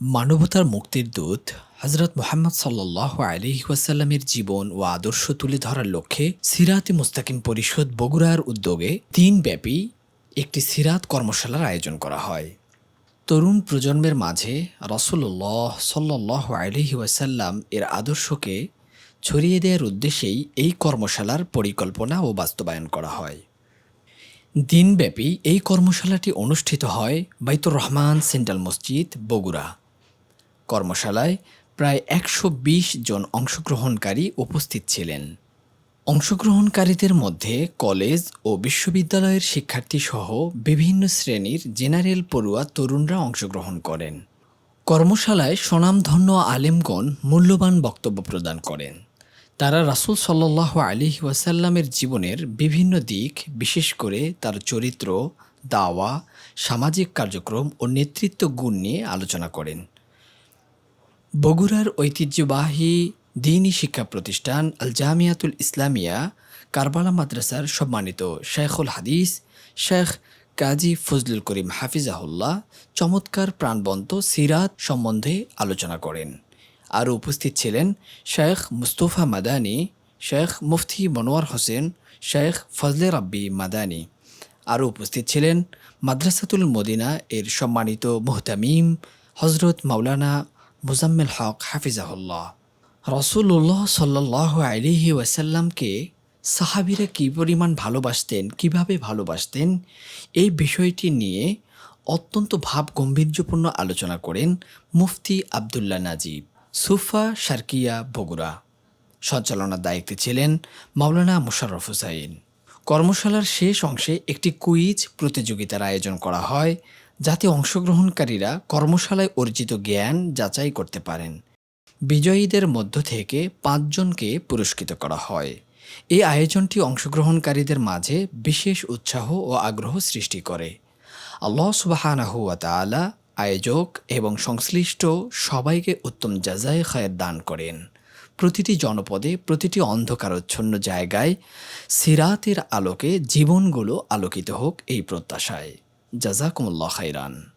মানবতার মুক্তির দূত হজরত মোহাম্মদ সাল্লাহ আলহি ওয়াসাল্লামের জীবন ও আদর্শ তুলে ধরার লক্ষ্যে সিরাতে মুস্তাকিম পরিষদ বগুড়ার উদ্যোগে দিনব্যাপী একটি সিরাত কর্মশালার আয়োজন করা হয়। তরুণ প্রজন্মের মাঝে রসুল্লাহ সাল্লাহ আলহি ওয়াসাল্লাম এর আদর্শকে ছড়িয়ে দেওয়ার উদ্দেশ্যেই এই কর্মশালার পরিকল্পনা ও বাস্তবায়ন করা হয়। দিনব্যাপী এই কর্মশালাটি অনুষ্ঠিত হয় বাইতুর রহমান সেন্ট্রাল মসজিদ, বগুড়া। কর্মশালায় প্রায় একশো বিশ জন অংশগ্রহণকারী উপস্থিত ছিলেন। অংশগ্রহণকারীদের মধ্যে কলেজ ও বিশ্ববিদ্যালয়ের শিক্ষার্থী সহ বিভিন্ন শ্রেণির জেনারেল পড়ুয়া তরুণরা অংশগ্রহণ করেন। কর্মশালায় স্বনামধন্য আলেমগণ মূল্যবান বক্তব্য প্রদান করেন। তারা রাসূল সাল্লাহ আলী ওয়াসাল্লামের জীবনের বিভিন্ন দিক, বিশেষ করে তার চরিত্র, দাওয়া, সামাজিক কার্যক্রম ও নেতৃত্ব গুণ নিয়ে আলোচনা করেন। বগুড়ার ঐতিহ্যবাহী দিনী শিক্ষা প্রতিষ্ঠান আল জামিয়াতুল ইসলামিয়া, কারবালা মাদ্রাসার সম্মানিত শেখুল হাদিস শেখ কাজী ফজলুল করিম হাফিজাহুল্লাহ চমৎকার প্রাণবন্ত সিরাত সম্বন্ধে আলোচনা করেন। আরও উপস্থিত ছিলেন শেখ মুস্তফা মাদানি শেখ মুফতি মনোয়ার হোসেন শেখ ফজলে রাব্বি মাদানি। আরও উপস্থিত ছিলেন মাদ্রাসাতুল মদিনা এর সম্মানিত মোহতামিম হজরত মাওলানা মুজাম্মেল হক হাফিজাহুল্লাহ। রসুল্লাহ সাল্লাহ আলিহি ওয়াসাল্লামকে সাহাবিরা কী পরিমাণ ভালোবাসতেন, কীভাবে ভালোবাসতেন, এই বিষয়টি নিয়ে অত্যন্ত ভাব গম্ভীর্যপূর্ণ আলোচনা করেন মুফতি আবদুল্লাহ নাজিব, সুফা শারকিয়া বগুড়া। সঞ্চালনার দায়িত্বে ছিলেন মাওলানা মোশাররফ হুসাইন। কর্মশালার শেষ অংশে একটি কুইজ প্রতিযোগিতার আয়োজন করা হয় যাতে অংশগ্রহণকারীরা কর্মশালায় অর্জিত জ্ঞান যাচাই করতে পারেন। বিজয়ীদের মধ্য থেকে পাঁচজনকে পুরস্কৃত করা হয়। এই আয়োজনটি অংশগ্রহণকারীদের মাঝে বিশেষ উৎসাহ ও আগ্রহ সৃষ্টি করে। আল্লাহ সুবাহানাহুয়া তালা আয়োজক এবং সংশ্লিষ্ট সবাইকে উত্তম জাজায় খায়ের দান করেন। প্রতিটি জনপদে প্রতিটি অন্ধকারচ্ছন্ন জায়গায় সিরাতের আলোকে জীবনগুলো আলোকিত হোক এই প্রত্যাশায়। جزاكم الله خيرا.